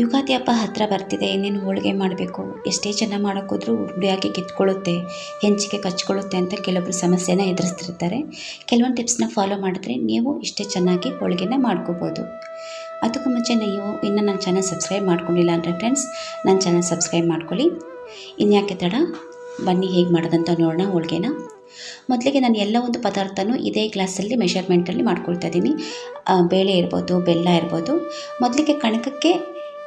ಯುಗಾದಿ ಹಬ್ಬ ಹತ್ತಿರ ಬರ್ತಿದೆ, ಇನ್ನೇನು ಹೋಳಿಗೆ ಮಾಡಬೇಕು? ಎಷ್ಟೇ ಚೆನ್ನಾಗಿ ಮಾಡೋಕ್ಕೋದ್ರೂ ಉರುಳಿಯಾಗಿ ಕಿತ್ಕೊಳ್ಳುತ್ತೆ ಹೆಂಚಿಗೆ ಕಚ್ಕೊಳ್ಳುತ್ತೆ ಅಂತ ಕೆಲವೊಬ್ಬರು ಸಮಸ್ಯೆನ ಎದುರಿಸ್ತಿರ್ತಾರೆ. ಕೆಲವೊಂದು ಟಿಪ್ಸ್ನ ಫಾಲೋ ಮಾಡಿದ್ರೆ ನೀವು ಇಷ್ಟೇ ಚೆನ್ನಾಗಿ ಹೋಳಿಗೆನ ಮಾಡ್ಕೋಬೋದು. ಅದಕ್ಕೂ ಮುಂಚೆ ನೀವು ಇನ್ನೂ ನನ್ನ ಚಾನಲ್ ಸಬ್ಸ್ಕ್ರೈಬ್ ಮಾಡ್ಕೊಂಡಿಲ್ಲ ಅಂದರೆ ಫ್ರೆಂಡ್ಸ್, ನನ್ನ ಚಾನಲ್ ಸಬ್ಸ್ಕ್ರೈಬ್ ಮಾಡ್ಕೊಳ್ಳಿ. ಇನ್ಯಾಕೆ ತಡ? ಬನ್ನಿ ಹೇಗೆ ಮಾಡೋದಂತ ನೋಡೋಣ ಹೋಳಿಗೆನ. ಮೊದಲಿಗೆ ನಾನು ಎಲ್ಲ ಒಂದು ಪದಾರ್ಥನೂ ಇದೇ ಗ್ಲಾಸಲ್ಲಿ, ಮೆಷರ್ಮೆಂಟಲ್ಲಿ ಮಾಡ್ಕೊಳ್ತಾ ಇದ್ದೀನಿ. ಬೇಳೆ ಇರ್ಬೋದು, ಬೆಲ್ಲ ಇರ್ಬೋದು. ಮೊದಲಿಗೆ ಕಣಕಕ್ಕೆ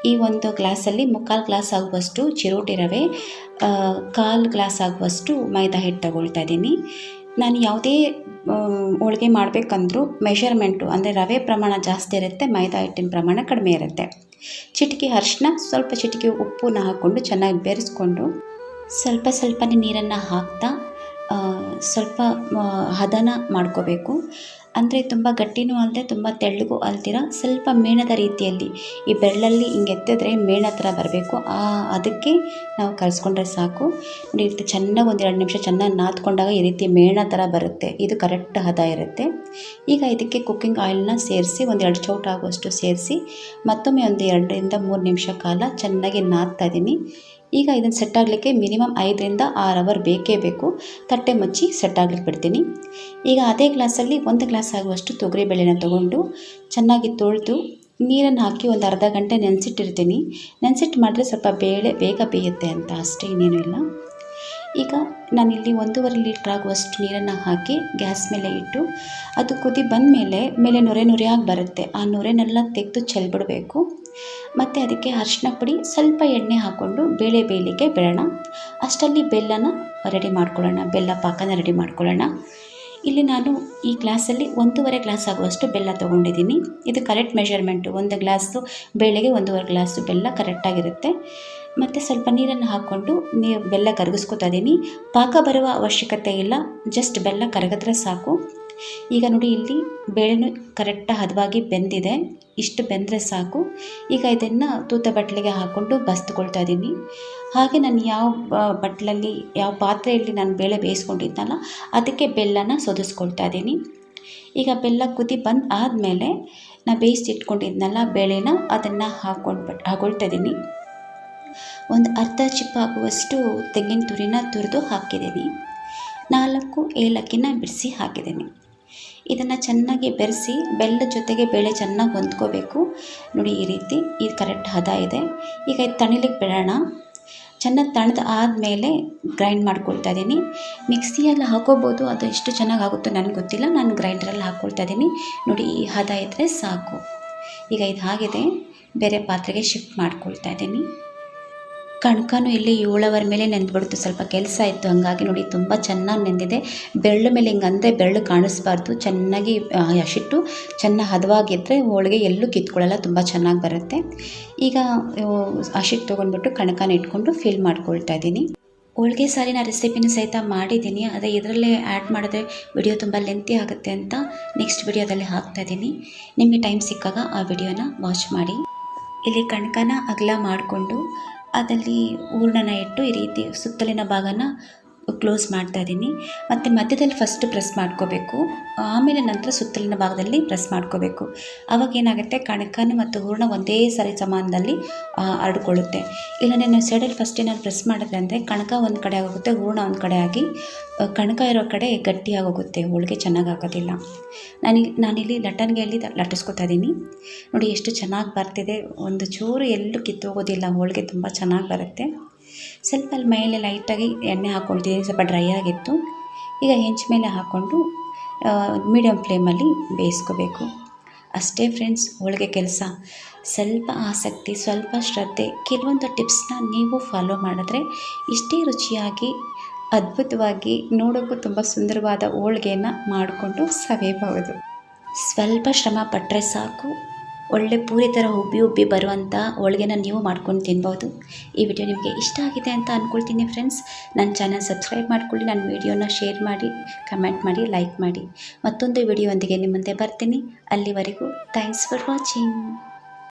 ಈ ಒಂದು ಗ್ಲಾಸಲ್ಲಿ ಮುಕ್ಕಾಲು ಗ್ಲಾಸ್ ಆಗುವಷ್ಟು ಚಿರೋಟಿ ರವೆ ಕಾಲು ಗ್ಲಾಸ್ ಆಗುವಷ್ಟು ಮೈದಾ ಹಿಟ್ಟು ತಗೊಳ್ತಾ ಇದ್ದೀನಿ. ನಾನು ಯಾವುದೇ ಹೋಳಿಗೆ ಮಾಡಬೇಕಂದ್ರೂ ಮೆಷರ್ಮೆಂಟು ಅಂದರೆ ರವೆ ಪ್ರಮಾಣ ಜಾಸ್ತಿ ಇರುತ್ತೆ, ಮೈದಾ ಹಿಟ್ಟಿನ ಪ್ರಮಾಣ ಕಡಿಮೆ ಇರುತ್ತೆ. ಚಿಟಿಕೆ ಅರಿಶಿನ ಸ್ವಲ್ಪ ಚಿಟಿಕೆ ಉಪ್ಪನ್ನ ಹಾಕ್ಕೊಂಡು ಚೆನ್ನಾಗಿ ಬೆರೆಸ್ಕೊಂಡು ಸ್ವಲ್ಪ ಸ್ವಲ್ಪನೇ ನೀರನ್ನು ಹಾಕ್ತಾ ಸ್ವಲ್ಪ ಹದನ ಮಾಡ್ಕೋಬೇಕು. ಅಂದರೆ ತುಂಬ ಗಟ್ಟಿನೂ ಅಲ್ಲದೆ ತುಂಬ ತೆಳ್ಳಗೂ ಅಲ್ದಿರ ಸ್ವಲ್ಪ ಮೇಣದ ರೀತಿಯಲ್ಲಿ ಈ ಬೆರಳಲ್ಲಿ ಹಿಂಗೆ ಎತ್ತಿದ್ರೆ ಮೇಣ ಥರ ಬರಬೇಕು. ಆ, ಅದಕ್ಕೆ ನಾವು ಕಲಿಸ್ಕೊಂಡ್ರೆ ಸಾಕು. ನೋಡಿ ರೀತಿ ಚೆನ್ನಾಗಿ ಒಂದು ಎರಡು ನಿಮಿಷ ಚೆನ್ನಾಗಿ ನಾದ್ಕೊಂಡಾಗ ಈ ರೀತಿ ಮೇಣ ಥರ ಬರುತ್ತೆ. ಇದು ಕರೆಕ್ಟ್ ಹದ ಇರುತ್ತೆ. ಈಗ ಇದಕ್ಕೆ ಕುಕ್ಕಿಂಗ್ ಆಯಿಲ್ನ ಸೇರಿಸಿ ಒಂದು ಎರಡು ಚೌಟ ಆಗುವಷ್ಟು ಸೇರಿಸಿ ಮತ್ತೊಮ್ಮೆ ಒಂದು ಎರಡರಿಂದ ಮೂರು ನಿಮಿಷ ಕಾಲ ಚೆನ್ನಾಗಿ ನಾದ್ತಾ ಇದ್ದೀನಿ. ಈಗ ಇದನ್ನು ಸೆಟ್ ಆಗಲಿಕ್ಕೆ ಮಿನಿಮಮ್ ಐದರಿಂದ ಆರು ಅವರ್ ಬೇಕೇ ಬೇಕು. ತಟ್ಟೆ ಮುಚ್ಚಿ ಸೆಟ್ ಆಗ್ಲಿಕ್ಕೆ ಬಿಡ್ತೀನಿ. ಈಗ ಅದೇ ಗ್ಲಾಸಲ್ಲಿ ಒಂದು ಗ್ಲಾಸ್ ಆಗುವಷ್ಟು ತೊಗರಿಬೇಳೆನ ತೊಗೊಂಡು ಚೆನ್ನಾಗಿ ತೊಳೆದು ನೀರನ್ನು ಹಾಕಿ ಒಂದು ಅರ್ಧ ಗಂಟೆ ನೆನೆಸಿಟ್ಟಿರ್ತೀನಿ. ನೆನೆಸಿಟ್ಟು ಮಾಡಿದ್ರೆ ಸ್ವಲ್ಪ ಬೇಳೆ ಬೇಗ ಬೇಯುತ್ತೆ ಅಂತ ಅಷ್ಟೇ ಇನ್ನೇನು ಇಲ್ಲ. ಈಗ ನಾನಿಲ್ಲಿ ಒಂದೂವರೆ ಲೀಟ್ರ್ ಆಗುವಷ್ಟು ನೀರನ್ನು ಹಾಕಿ ಗ್ಯಾಸ್ ಮೇಲೆ ಇಟ್ಟು ಅದು ಕುದಿ ಬಂದ ಮೇಲೆ ಮೇಲೆ ನೊರೆ ನೊರೆಯಾಗಿ ಬರುತ್ತೆ. ಆ ನೊರೆನೆಲ್ಲ ತೆಗೆದು ಚೆಲ್ಬಿಡಬೇಕು. ಮತ್ತು ಅದಕ್ಕೆ ಅರಿಶಿನ ಪುಡಿ ಸ್ವಲ್ಪ ಎಣ್ಣೆ ಹಾಕ್ಕೊಂಡು ಬೇಳೆ ಬೇಯಲಿಕ್ಕೆ ಬಿಡೋಣ ಅಷ್ಟರಲ್ಲಿ ಬೆಲ್ಲನ ರೆಡಿ ಮಾಡ್ಕೊಳ್ಳೋಣ, ಬೆಲ್ಲ ಪಾಕನ ರೆಡಿ ಮಾಡ್ಕೊಳ್ಳೋಣ. ಇಲ್ಲಿ ನಾನು ಈ ಗ್ಲಾಸಲ್ಲಿ ಒಂದೂವರೆ ಗ್ಲಾಸ್ ಆಗುವಷ್ಟು ಬೆಲ್ಲ ತೊಗೊಂಡಿದ್ದೀನಿ. ಇದು ಕರೆಕ್ಟ್ ಮೆಷರ್ಮೆಂಟು, ಒಂದು ಗ್ಲಾಸು ಬೇಳೆಗೆ ಒಂದೂವರೆ ಗ್ಲಾಸು ಬೆಲ್ಲ ಕರೆಕ್ಟಾಗಿರುತ್ತೆ. ಮತ್ತು ಸ್ವಲ್ಪ ನೀರನ್ನು ಹಾಕ್ಕೊಂಡು ನೀರು ಬೆಲ್ಲ ಕರಗಿಸ್ಕೊತಾ ಇದ್ದೀನಿ. ಪಾಕ ಬರುವ ಅವಶ್ಯಕತೆ ಇಲ್ಲ, ಜಸ್ಟ್ ಬೆಲ್ಲ ಕರಗಿದ್ರೆ ಸಾಕು. ಈಗ ನೋಡಿ ಇಲ್ಲಿ ಬೇಳೆನೂ ಕರೆಕ್ಟ್ ಹದವಾಗಿ ಬೆಂದಿದೆ. ಇಷ್ಟು ಬೆಂದರೆ ಸಾಕು. ಈಗ ಇದನ್ನು ತೂತ ಬಟ್ಟಲಿಗೆ ಹಾಕ್ಕೊಂಡು ಬಸ್ದುಕೊಳ್ತಾ ಇದ್ದೀನಿ ಹಾಗೆ ನಾನು ಯಾವ ಬಟ್ಟಲಲ್ಲಿ ಯಾವ ಪಾತ್ರೆಯಲ್ಲಿ ನಾನು ಬೇಳೆ ಬೇಯಿಸ್ಕೊಂಡಿದ್ನಲ್ಲ, ಅದಕ್ಕೆ ಬೆಲ್ಲನ ಸೋದಿಸ್ಕೊಳ್ತಾ ಇದ್ದೀನಿ ಈಗ ಬೆಲ್ಲ ಕುದಿ ಬಂದು ಆದಮೇಲೆ ನಾ ಬೇಯಿಸಿಟ್ಕೊಂಡಿದ್ನಲ್ಲ ಬೇಳೆನ, ಅದನ್ನು ಹಾಕ್ಕೊಂಡು ಹಾಕೊಳ್ತಾ ಇದ್ದೀನಿ ಒಂದು ಅರ್ಧ ಚಿಪ್ಪಾಗುವಷ್ಟು ತೆಂಗಿನ ತುರಿನ ತುರಿದು ಹಾಕಿದ್ದೀನಿ ನಾಲ್ಕು ಏಲಕ್ಕಿನ ಬಿಡಿಸಿ ಹಾಕಿದ್ದೀನಿ ಇದನ್ನು ಚೆನ್ನಾಗಿ ಬೆರೆಸಿ ಬೆಲ್ಲದ ಜೊತೆಗೆ ಬೇಳೆ ಚೆನ್ನಾಗಿ ಹೊಂದ್ಕೋಬೇಕು. ನೋಡಿ ಈ ರೀತಿ ಇದು ಕರೆಕ್ಟ್ ಹದ ಇದೆ. ಈಗ ಇದು ತಣಿಲಿಕ್ಕೆ ಬಿಡೋಣ. ಚೆನ್ನಾಗಿ ತಣದ ಆದಮೇಲೆ ಗ್ರೈಂಡ್ ಮಾಡ್ಕೊಳ್ತಾ ಇದ್ದೀನಿ ಮಿಕ್ಸಿಯಲ್ಲಿ ಹಾಕೋಬೋದು, ಅದು ಎಷ್ಟು ಚೆನ್ನಾಗಿ ಆಗುತ್ತೋ ನನಗೆ ಗೊತ್ತಿಲ್ಲ. ನಾನು ಗ್ರೈಂಡ್ರಲ್ಲಿ ಹಾಕ್ಕೊಳ್ತಾ ಇದ್ದೀನಿ ನೋಡಿ ಈ ಹದ ಇದ್ದರೆ ಸಾಕು. ಈಗ ಇದು ಹಾಗಿದೆ. ಬೇರೆ ಪಾತ್ರೆಗೆ ಶಿಫ್ಟ್ ಮಾಡ್ಕೊಳ್ತಾ ಇದ್ದೀನಿ ಕಣ್ಕನೂ ಇಲ್ಲಿ ಏಳವರ ಮೇಲೆ ನೆಂದ್ಬಿಡ್ತು ಸ್ವಲ್ಪ ಕೆಲಸ ಇತ್ತು. ಹಾಗಾಗಿ ನೋಡಿ ತುಂಬ ಚೆನ್ನಾಗಿ ನೆಂದಿದೆ. ಬೆಳ್ಳು ಮೇಲೆ ಹಿಂಗೆ ಅಂದರೆ ಬೆಳ್ಳು ಕಾಣಿಸ್ಬಾರ್ದು. ಚೆನ್ನಾಗಿ ಹಸಿಟ್ಟು ಚೆನ್ನಾಗಿ ಹದವಾಗಿದ್ದರೆ ಹೋಳಿಗೆ ಎಲ್ಲೂ ಕಿತ್ಕೊಳ್ಳಲ್ಲ. ತುಂಬ ಚೆನ್ನಾಗಿ ಬರುತ್ತೆ. ಈಗ ಹಸಿಟ್ಟು ತೊಗೊಂಡ್ಬಿಟ್ಟು ಕಣಕನ ಇಟ್ಕೊಂಡು ಫಿಲ್ ಮಾಡ್ಕೊಳ್ತಾ ಇದ್ದೀನಿ. ಹೋಳಿಗೆ ಸಾರಿನ ರೆಸಿಪಿನ ಸಹಿತ ಮಾಡಿದ್ದೀನಿ. ಅದೇ ಇದರಲ್ಲೇ ಆ್ಯಡ್ ಮಾಡಿದ್ರೆ ವಿಡಿಯೋ ತುಂಬ ಲೆಂತಿ ಆಗುತ್ತೆ ಅಂತ ನೆಕ್ಸ್ಟ್ ವಿಡಿಯೋದಲ್ಲಿ ಹಾಕ್ತಾ ಇದ್ದೀನಿ. ನಿಮಗೆ ಟೈಮ್ ಸಿಕ್ಕಾಗ ಆ ವಿಡಿಯೋನ ವಾಚ್ ಮಾಡಿ. ಇಲ್ಲಿ ಕಣಕನ ಅಗಲ ಮಾಡಿಕೊಂಡು ಅದಲ್ಲಿ ಹೂರ್ಣನ ಇಟ್ಟು ಈ ರೀತಿ ಸುತ್ತಲಿನ ಭಾಗನ ಕ್ಲೋಸ್ ಮಾಡ್ತಾ ಇದ್ದೀನಿ. ಮತ್ತು ಮಧ್ಯದಲ್ಲಿ ಫಸ್ಟ್ ಪ್ರೆಸ್ ಮಾಡ್ಕೋಬೇಕು. ಆಮೇಲೆ ನಂತರ ಸುತ್ತಲಿನ ಭಾಗದಲ್ಲಿ ಪ್ರೆಸ್ ಮಾಡ್ಕೋಬೇಕು. ಅವಾಗ ಏನಾಗುತ್ತೆ? ಕಣಕನ ಮತ್ತು ಹೂರ್ಣ ಒಂದೇ ಸರಿ ಸಮಾನದಲ್ಲಿ ಹರಡ್ಕೊಳ್ಳುತ್ತೆ ಇಲ್ಲ ನಾನು ಸೈಡಲ್ಲಿ ಫಸ್ಟ್ ಏನಾದ್ರು ಪ್ರೆಸ್ ಮಾಡಿದ್ರೆ ಅಂದರೆ ಕಣಕ ಒಂದು ಕಡೆ ಆಗೋಗುತ್ತೆ, ಹೂರ್ಣ ಒಂದು ಕಡೆ ಆಗಿ ಕಣಕ ಇರೋ ಕಡೆ ಗಟ್ಟಿಯಾಗೋಗುತ್ತೆ. ಹೋಳಿಗೆ ಚೆನ್ನಾಗಿ ಆಗೋದಿಲ್ಲ. ನಾನಿಲ್ಲಿ ನಾನಿಲ್ಲಿ ಲಟ್ಟಣಿಗೆಯಲ್ಲಿ ಲಟ್ಟಿಸ್ಕೊತಾ ಇದ್ದೀನಿ. ನೋಡಿ ಎಷ್ಟು ಚೆನ್ನಾಗಿ ಬರ್ತಿದೆ. ಒಂದು ಚೂರು ಎಲ್ಲೂ ಕಿತ್ತೋಗೋದಿಲ್ಲ ಹೋಳಿಗೆ ತುಂಬ ಚೆನ್ನಾಗಿ ಬರುತ್ತೆ. ಸ್ವಲ್ಪ ಅಲ್ಲಿ ಮೇಲೆ ಲೈಟಾಗಿ ಎಣ್ಣೆ ಹಾಕ್ಕೊಳ್ತಿದ್ದೀನಿ ಸ್ವಲ್ಪ ಡ್ರೈ ಆಗಿತ್ತು. ಈಗ ಹೆಂಚು ಮೇಲೆ ಹಾಕ್ಕೊಂಡು ಮೀಡಿಯಮ್ ಫ್ಲೇಮಲ್ಲಿ ಬೇಯಿಸ್ಕೋಬೇಕು. ಅಷ್ಟೇ ಫ್ರೆಂಡ್ಸ್ ಹೋಳಿಗೆ ಕೆಲಸ. ಸ್ವಲ್ಪ ಆಸಕ್ತಿ, ಸ್ವಲ್ಪ ಶ್ರದ್ಧೆ, ಕೆಲವೊಂದು ಟಿಪ್ಸ್ನ ನೀವು ಫಾಲೋ ಮಾಡಿದ್ರೆ ಇಷ್ಟೇ ರುಚಿಯಾಗಿ, ಅದ್ಭುತವಾಗಿ ನೋಡೋಕ್ಕೂ ತುಂಬ ಸುಂದರವಾದ ಹೋಳಿಗೆಯನ್ನು ಮಾಡಿಕೊಂಡು ಸವಿಯಬಹುದು. ಸ್ವಲ್ಪ ಶ್ರಮ ಪಟ್ಟರೆ ಸಾಕು. ಒಳ್ಳೆ ಪೂರಿ ಥರ ಉಬ್ಬಿ ಉಬ್ಬಿ ಬರುವಂಥ ಹೋಳಿಗೆನ ನೀವು ಮಾಡ್ಕೊಂಡು ತಿನ್ಬೋದು. ಈ ವಿಡಿಯೋ ನಿಮಗೆ ಇಷ್ಟ ಆಗಿದೆ ಅಂತ ಅಂದ್ಕೊಳ್ತೀನಿ ಫ್ರೆಂಡ್ಸ್ ನನ್ನ ಚಾನಲ್ ಸಬ್ಸ್ಕ್ರೈಬ್ ಮಾಡ್ಕೊಳ್ಳಿ, ನನ್ನ ವಿಡಿಯೋನ ಶೇರ್ ಮಾಡಿ ಕಮೆಂಟ್ ಮಾಡಿ ಲೈಕ್ ಮಾಡಿ. ಮತ್ತೊಂದು ವಿಡಿಯೋ ನಿಮ್ಮ ಮುಂದೆ ಬರ್ತೀನಿ. ಅಲ್ಲಿವರೆಗೂ ಥ್ಯಾಂಕ್ಸ್ ಫಾರ್ ವಾಚಿಂಗ್